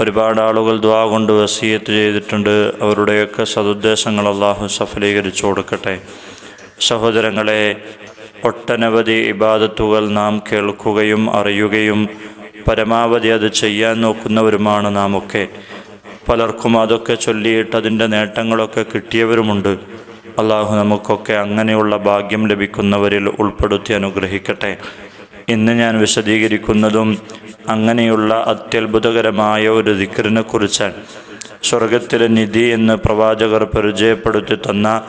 ഒരുപാട് ആളുകൾ ദ്വാ കൊണ്ട് വസീയത്ത് ചെയ്തിട്ടുണ്ട്. അവരുടെയൊക്കെ സതുദ്ദേശങ്ങൾ അള്ളാഹു സഫലീകരിച്ചു കൊടുക്കട്ടെ. സഹോദരങ്ങളെ ഒട്ടനവധി ഇബാദത്തുകൾ നാം കേൾക്കുകയും അറിയുകയും പരമാവധി അത് ചെയ്യാൻ നോക്കുന്നവരുമാണ് നാം ഒക്കെ പലർക്കും അതൊക്കെ ചൊല്ലിയിട്ട് അതിന്റെ നേട്ടങ്ങളൊക്കെ കിട്ടിയവരുമുണ്ട്. അള്ളാഹു നമുക്കൊക്കെ അങ്ങനെയുള്ള ഭാഗ്യം ലഭിക്കുന്നവരിൽ ഉൾപ്പെടുത്തി അനുഗ്രഹിക്കട്ടെ. ഇന്ന് ഞാൻ വിശദീകരിക്കുന്നതും അങ്ങനെയുള്ള അത്യത്ഭുതകരമായ ഒരു ദിക്കറിനെ കുറിച്ചാണ് സ്വർഗത്തിലെ നിധി എന്ന് പ്രവാചകർ പരിചയപ്പെടുത്തി തന്ന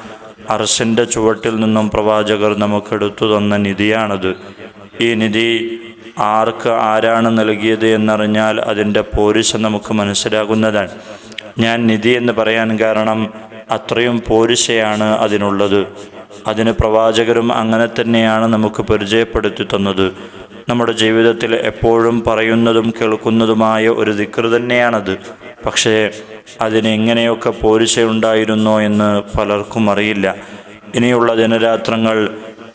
അർശന്റെ ചുവട്ടിൽ നിന്നും പ്രവാചകർ നമുക്കെടുത്തു തന്ന നിധിയാണത്. ഈ നിധി ആർക്ക് ആരാണ് നൽകിയത് എന്നറിഞ്ഞാൽ അതിന്റെ പോരിശ നമുക്ക് മനസ്സിലാകുന്നതാണ്. ഞാൻ നിധി എന്ന് പറയാൻ കാരണം അത്രയും പോരിശയാണ് അതിനുള്ളത്. അതിന് പ്രവാചകരും അങ്ങനെ തന്നെയാണ് നമുക്ക് പരിചയപ്പെടുത്തി തന്നത്. നമ്മുടെ ജീവിതത്തിൽ എപ്പോഴും പറയുന്നതും കേൾക്കുന്നതുമായ ഒരു ദിക്ർ തന്നെയാണത്. പക്ഷേ അതിന് എങ്ങനെയൊക്കെ പോരിശയുണ്ടായിരുന്നോ എന്ന് പലർക്കും അറിയില്ല. ഇനിയുള്ള ദിനരാത്രങ്ങൾ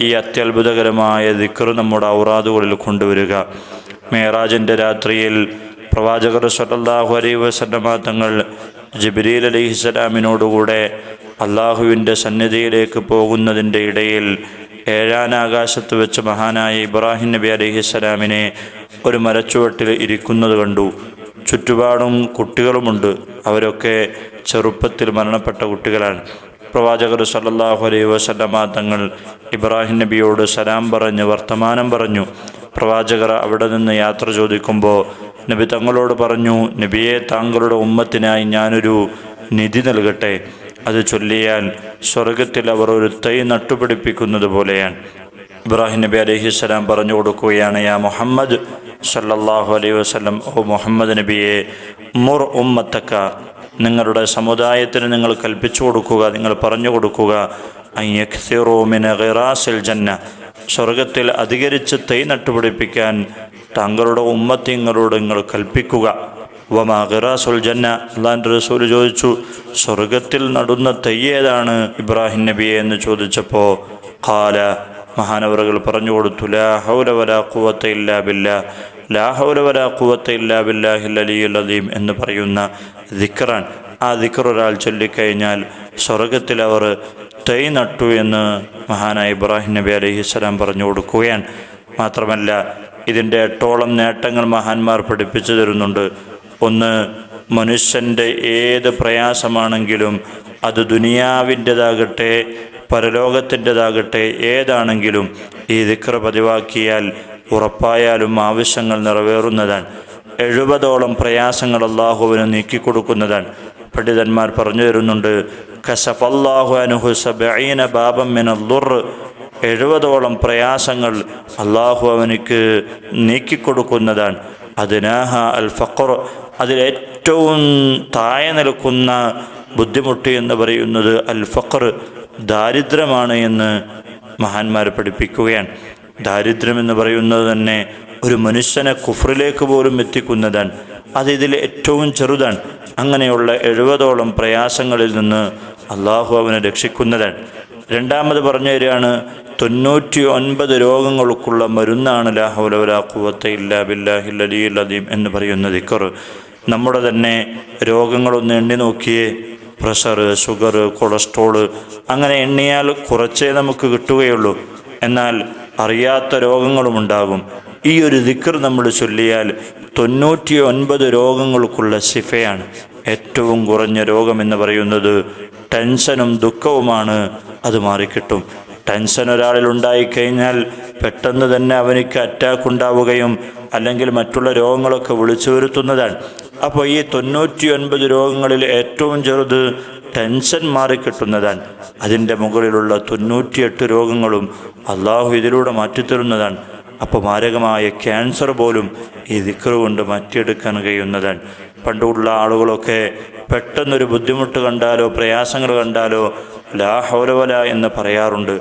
ഈ അത്യത്ഭുതകരമായ ദിക്ർ നമ്മുടെ ഔറാദുകളിൽ കൊണ്ടുവരിക. മേറാജിന്റെ രാത്രിയിൽ പ്രവാചകർ സല്ലല്ലാഹു അലൈ വസല്ലമ തങ്ങൾ ജിബ്രീൽ അലൈഹിസ്സലാമിനോടുകൂടെ അള്ളാഹുവിന്റെ സന്നിധിയിലേക്ക് പോകുന്നതിന്റെ ഇടയിൽ ഏഴാനാകാശത്ത് വെച്ച് മഹാനായ ഇബ്രാഹിം നബി അലൈഹിസ്സലാമിനെ ഒരു മരച്ചുവട്ടിൽ ഇരിക്കുന്നത് കണ്ടു. ചുറ്റുപാടും കുട്ടികളുമുണ്ട്. അവരൊക്കെ ചെറുപ്പത്തിൽ മരണപ്പെട്ട കുട്ടികളാണ്. പ്രവാചകർ സല്ലാഹു അലൈഹി വസല്ലമ തങ്ങൾ ഇബ്രാഹിം നബിയോട് സലാം പറഞ്ഞ് വർത്തമാനം പറഞ്ഞു. പ്രവാചകർ അവിടെ നിന്ന് യാത്ര ചോദിക്കുമ്പോൾ നബി തങ്ങളോട് പറഞ്ഞു നബിയെ താങ്കളുടെ ഉമ്മത്തിനായി ഞാനൊരു നിധി നൽകട്ടെ. അത് ചൊല്ലിയാൽ സ്വർഗത്തിൽ അവർ ഒരു തൈ നട്ടുപിടിപ്പിക്കുന്നത് പോലെയാണ്. ഇബ്രാഹിം നബി അലൈഹിസ്സലാം പറഞ്ഞു കൊടുക്കുകയാണ് യാ മുഹമ്മദ് സല്ലല്ലാഹു അലൈഹി വസല്ലം ഓ മുഹമ്മദ് നബിയെ മുർ ഉമ്മത്തക്ക നിങ്ങളുടെ സമുദായത്തിന് നിങ്ങൾ കൽപ്പിച്ചു കൊടുക്കുക നിങ്ങൾ പറഞ്ഞു കൊടുക്കുക ഗിറാസിൽ ജന്ന സ്വർഗത്തിൽ അധികരിച്ച് തൈ നട്ടുപിടിപ്പിക്കാൻ താങ്കളുടെ ഉമ്മത്തിങ്ങളോട് നിങ്ങൾ കൽപ്പിക്കുക. വമാ ഖിറാസുൽ ജന്ന റസൂൽ ചോദിച്ചു സ്വർഗത്തിൽ നടുന്ന തെയ്യേതാണ് ഇബ്രാഹിം നബിയെ? എന്ന് ചോദിച്ചപ്പോൾ കാല മഹാനവറുകൾ പറഞ്ഞു കൊടുത്തു ലാ ഹൗല വലാ ഖുവത്ത ഇല്ലാ ബില്ലാ ലാ ഹൗല വലാ ഇല്ലാ എന്ന് പറയുന്ന ദിക്റാൻ ആ ദിക്ർ ഒരാൾ ചൊല്ലിക്കഴിഞ്ഞാൽ സ്വർഗത്തിൽ അവർ തൈ നട്ടു എന്ന് മഹാനായ ഇബ്രാഹിം നബി അലൈഹിസ്സലാം പറഞ്ഞു കൊടുക്കുകയാണ്. മാത്രമല്ല ഇതിന്റെ എട്ടോളം നേട്ടങ്ങൾ മഹാന്മാർ പഠിപ്പിച്ചു തരുന്നുണ്ട്. ഒന്ന് മനുഷ്യന്റെ ഏത് പ്രയാസമാണെങ്കിലും അത് ദുനിയാവിന്റെതാകട്ടെ പരലോകത്തിന്റെതാകട്ടെ ഏതാണെങ്കിലും ഈ ദിക്ര പതിവാക്കിയാൽ ഉറപ്പായാലും ആവശ്യങ്ങൾ നിറവേറുന്നതാണ്. എഴുപതോളം പ്രയാസങ്ങൾ അള്ളാഹുവിന് നീക്കിക്കൊടുക്കുന്നതാണ്. പണ്ഡിതന്മാർ പറഞ്ഞു തരുന്നുണ്ട് കസഫല്ലാഹു അനുഹു സബീന ബാബം മിനല്ലുർ എഴുപതോളം പ്രയാസങ്ങൾ അള്ളാഹു അവനിക്ക് നീക്കിക്കൊടുക്കുന്നതാണ്. അതിനാഹ അൽ ഫഖർ അതിലേറ്റവും താഴെ നിൽക്കുന്ന ബുദ്ധിമുട്ട് എന്ന് പറയുന്നത് അൽ ഫഖർ ദാരിദ്ര്യമാണ് എന്ന് മഹാന്മാർ പഠിപ്പിക്കുകയാണ്. ദാരിദ്ര്യം എന്ന് പറയുന്നത് തന്നെ ഒരു മനുഷ്യനെ കുഫറിലേക്ക് പോലും എത്തിക്കുന്നതാണ്. അത് ഇതിൽ ഏറ്റവും ചെറുതാണ്. അങ്ങനെയുള്ള എഴുപതോളം പ്രയാസങ്ങളിൽ നിന്ന് അള്ളാഹു അവനെ രക്ഷിക്കുന്നതാണ്. രണ്ടാമത് പറഞ്ഞു തരികയാണ് തൊണ്ണൂറ്റി ഒൻപത് രോഗങ്ങൾക്കുള്ള മരുന്നാണ് ലാഹുലവലാ കുവത്ത ഇല്ലാ ബില്ലാഹില്ലീ അലീം എന്ന് പറയുന്ന ദിക്കർ നമ്മുടെ തന്നെ രോഗങ്ങളൊന്ന് എണ്ണി നോക്കിയേ. പ്രഷർ ഷുഗർ കൊളസ്ട്രോൾ അങ്ങനെ എണ്ണിയാൽ കുറച്ചേ നമുക്ക് കിട്ടുകയുള്ളൂ. എന്നാൽ അറിയാത്ത രോഗങ്ങളും ഉണ്ടാകും. ഈ ഒരു ദിക്കർ നമ്മൾ ചൊല്ലിയാൽ തൊണ്ണൂറ്റി ഒൻപത് രോഗങ്ങൾക്കുള്ള ശിഫയാണ്. ഏറ്റവും കുറഞ്ഞ രോഗമെന്ന് പറയുന്നത് ടെൻഷനും ദുഃഖവുമാണ്. അത് മാറിക്കിട്ടും. ടെൻഷൻ ഒരാളിൽ ഉണ്ടായിക്കഴിഞ്ഞാൽ പെട്ടെന്ന് തന്നെ അവനിക്ക് അറ്റാക്ക് ഉണ്ടാവുകയും അല്ലെങ്കിൽ മറ്റുള്ള രോഗങ്ങളൊക്കെ വിളിച്ചു വരുത്തുന്നതാണ് അപ്പോൾ ഈ തൊണ്ണൂറ്റി ഒൻപത് രോഗങ്ങളിൽ ഏറ്റവും ചെറുത് ടെൻഷൻ മാറിക്കിട്ടുന്നതാണ് അതിന്റെ മുകളിലുള്ള തൊണ്ണൂറ്റിയെട്ട് രോഗങ്ങളും അള്ളാഹു ഇതിലൂടെ മാറ്റിത്തരുന്നതാണ്. അപ്പോൾ മാരകമായ ക്യാൻസർ പോലും ഈ ദിക്കറ് കൊണ്ട് മാറ്റിയെടുക്കാൻ കഴിയുന്നതാണ്. പണ്ടുള്ള ആളുകളൊക്കെ പെട്ടെന്നൊരു ബുദ്ധിമുട്ട് കണ്ടാലോ പ്രയാസങ്ങൾ കണ്ടാലോ ലാഹോലവല എന്ന് പറയാറുണ്ട്.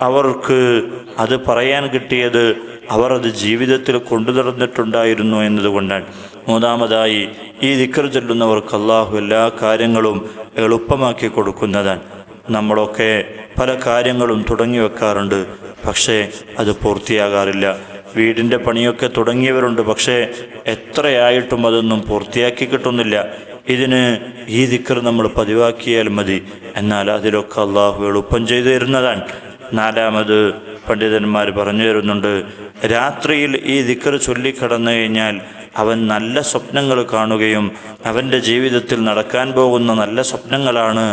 അവർക്ക് അത് പറയാൻ കിട്ടിയത് അവർ അത് ജീവിതത്തിൽ കൊണ്ടു നടന്നിട്ടുണ്ടായിരുന്നു എന്നതുകൊണ്ടാണ്. മൂന്നാമതായി ഈ ദിക്കർ ചൊല്ലുന്നവർക്ക് അള്ളാഹു എല്ലാ കാര്യങ്ങളും എളുപ്പമാക്കി കൊടുക്കുന്നതാണ്. നമ്മളൊക്കെ പല കാര്യങ്ങളും തുടങ്ങി വെക്കാറുണ്ട് പക്ഷേ അത് പൂർത്തിയാകാറില്ല. വീടിന്റെ പണിയൊക്കെ തുടങ്ങിയവരുണ്ട് പക്ഷേ എത്രയായിട്ടും അതൊന്നും പൂർത്തിയാക്കി കിട്ടുന്നില്ല. ഇതിന് ഈ ദിക്കർ നമ്മൾ പതിവാക്കിയാൽ മതി. എന്നാൽ അതിലൊക്കെ അള്ളാഹു എളുപ്പം ചെയ്തു തരുന്നതാണ്. നാലാമത് പണ്ഡിതന്മാർ പറഞ്ഞു തരുന്നുണ്ട് രാത്രിയിൽ ഈ ദിക്കർ ചൊല്ലിക്കടന്നു കഴിഞ്ഞാൽ അവൻ നല്ല സ്വപ്നങ്ങൾ കാണുകയും അവന്റെ ജീവിതത്തിൽ നടക്കാൻ പോകുന്ന നല്ല സ്വപ്നങ്ങളാണ്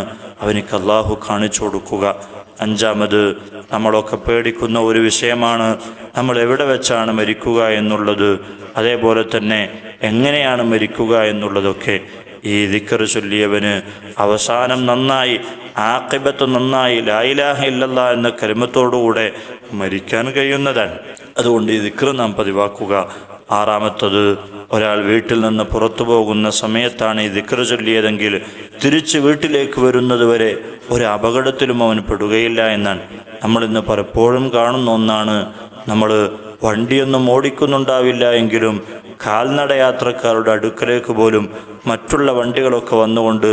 അവനിക്ക് അള്ളാഹു കാണിച്ചു കൊടുക്കുക. അഞ്ചാമത് നമ്മളൊക്കെ പേടിക്കുന്ന ഒരു വിഷയമാണ് നമ്മൾ എവിടെ വെച്ചാണ് മരിക്കുക എന്നുള്ളത്. അതേപോലെ തന്നെ എങ്ങനെയാണ് മരിക്കുക എന്നുള്ളതൊക്കെ ഈ ദിക്കർ ചൊല്ലിയവന് അവസാനം നന്നായി ആക്കിബത്ത് നന്നായി ലായിലാഹ ഇല്ലല്ല എന്ന കരുമത്തോടുകൂടെ മരിക്കാൻ കഴിയുന്നതാണ്. അതുകൊണ്ട് ഈ ദിക്കറ് നാം പതിവാക്കുക. ആറാമത്തത് ഒരാൾ വീട്ടിൽ നിന്ന് പുറത്തു പോകുന്ന സമയത്താണ് ഈ ദിക്കർ ചൊല്ലിയതെങ്കിൽ തിരിച്ച് വീട്ടിലേക്ക് വരുന്നത് വരെ ഒരു അപകടത്തിലും അവൻ പെടുകയില്ല എന്നാണ്. നമ്മളിന്ന് പലപ്പോഴും കാണുന്ന ഒന്നാണ് നമ്മൾ വണ്ടിയൊന്നും ഓടിക്കുന്നുണ്ടാവില്ല എങ്കിലും കാൽനടയാത്രക്കാരുടെ അടുക്കലേക്ക് പോലും മറ്റുള്ള വണ്ടികളൊക്കെ വന്നുകൊണ്ട്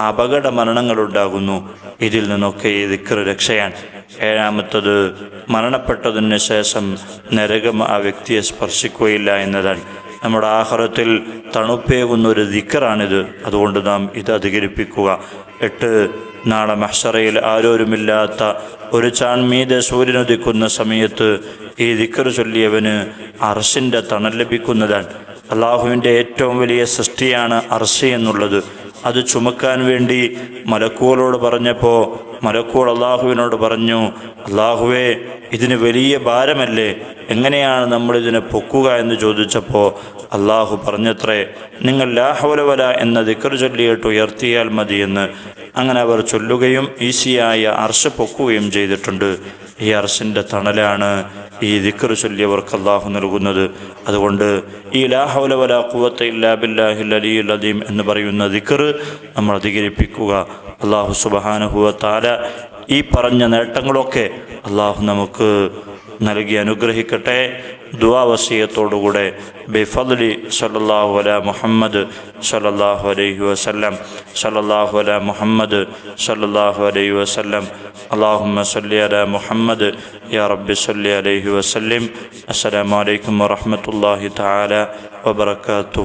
അപകട മരണങ്ങൾ ഉണ്ടാകുന്നു ഇതിൽ നിന്നൊക്കെ ഈ ദിക്കർ രക്ഷയാണ് ഏഴാമത്തത് മരണപ്പെട്ടതിന് ശേഷം നരകം ആ വ്യക്തിയെ സ്പർശിക്കുകയില്ല എന്നതാണ് നമ്മുടെ ആഹാരത്തിൽ തണുപ്പേകുന്ന ഒരു ദിക്കറാണിത് അതുകൊണ്ട് നാം ഇത് അധികരിപ്പിക്കുക. എട്ട് നാളെ മഹ്സറയിൽ ആരോരുമില്ലാത്ത ഒരു ചാൺമീതെ സൂര്യനുദിക്കുന്ന സമയത്ത് ഈ ദിക്കർ ചൊല്ലിയവന് അർഷിന്റെ തണൽ ലഭിക്കുന്നതാണ്. അള്ളാഹുവിന്റെ ഏറ്റവും വലിയ സൃഷ്ടിയാണ് അർഷി എന്നുള്ളത്. അത് ചുമക്കാൻ വേണ്ടി മലക്കൂളോട് പറഞ്ഞപ്പോൾ മലക്കൂൾ അള്ളാഹുവിനോട് പറഞ്ഞു അള്ളാഹുവേ ഇതിന് വലിയ ഭാരമല്ലേ? എങ്ങനെയാണ് നമ്മൾ ഇതിനെ പൊക്കുക എന്ന് ചോദിച്ചപ്പോൾ അള്ളാഹു പറഞ്ഞത്രേ നിങ്ങൾ ലാഹോലവല എന്ന ദിക്കർ ചൊല്ലിയിട്ട് ഉയർത്തിയാൽ മതിയെന്ന് അങ്ങനെ അവർ ചൊല്ലുകയും ഈശിയായ അർഷ പൊക്കുകയും ചെയ്തിട്ടുണ്ട്. ഈ അർഷിന്റെ തണലാണ് ഈ ദിക്കർ ചൊല്ലിയവർക്ക് അള്ളാഹു നൽകുന്നത്. അതുകൊണ്ട് ഈ ലാഹൗലവല കുവത്ത ഇല്ലാ ബില്ലാഹിൽ അലിയുൽ എന്ന് പറയുന്ന ദിക്കർ നമ്മൾ അധികരിപ്പിക്കുക. അള്ളാഹു സുബഹാനുഹുവ താല ഈ പറഞ്ഞ നേട്ടങ്ങളൊക്കെ അള്ളാഹു നമുക്ക് നൽകി അനുഗ്രഹിക്കട്ടെ. ദുവാവസീയത്തോടുകൂടെ ബിഫദ്ലി സല്ലാഹു അല മുഹമ്മദ് സല്ലാഹു അലൈഹി വസ്ലം സല്ലാഹു അല മുഹമ്മദ് സല്ലാഹു അലൈഹി വസ്ലം അള്ളാഹുമ്മ സല്ലി അല മുഹമ്മദ് യാ റബ്ബി സല്ലി അലൈഹി വസ്ലിം അസ്സലാമലൈക്കും വറഹമത്തല്ലാഹി താല വബർക്കാത്തു